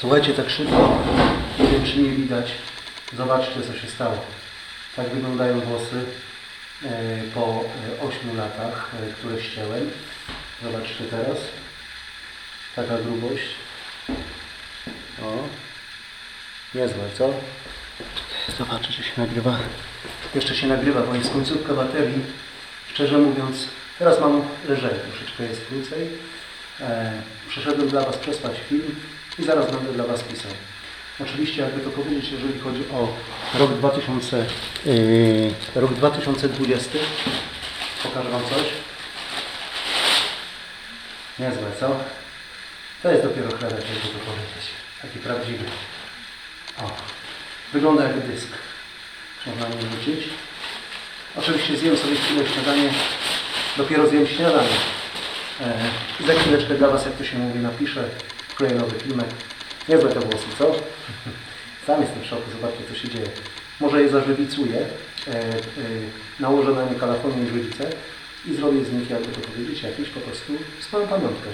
Słuchajcie, tak szybko, nie wiem czy nie widać. Zobaczcie co się stało. Tak wyglądają włosy e, po 8 latach, e, które ścięłem. Zobaczcie teraz. Taka grubość. O. Niezłe, co? Zobaczę, czy się nagrywa. Jeszcze się nagrywa, bo jest końcówka baterii. Szczerze mówiąc, teraz mam lżej, troszeczkę jest krócej. E, przyszedłem dla Was przesłać film i zaraz będę dla Was pisał. Oczywiście, jakby to powiedzieć, jeżeli chodzi o rok 2000, yy, rok 2020, pokażę Wam coś. Niezłe, co? To jest dopiero chlebek, jakby to powiedzieć. Taki prawdziwy. O, wygląda jak dysk. Można nie wrócić. Oczywiście zjem sobie chwilę śniadanie. Dopiero zjem śniadanie. E, I za chwileczkę dla Was, jak to się mówi, napiszę szykuje nowy filmek. Niezłe te włosy, co? Sam jestem w szoku, zobaczcie co się dzieje. Może je zażywicuje, e, e, nałożę na nie kalafonię i żywicę i zrobię z nich, jakby to powiedzieć, jakąś po prostu swoją pamiątkę.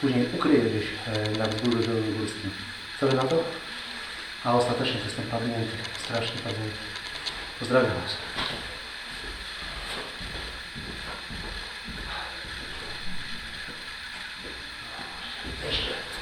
Później ukryję gdzieś e, na wzgórzu zielonogórskim. Co wy na to? A ostatecznie to jestem padnięty, strasznie padnięty. Pozdrawiam Was. Jeszcze.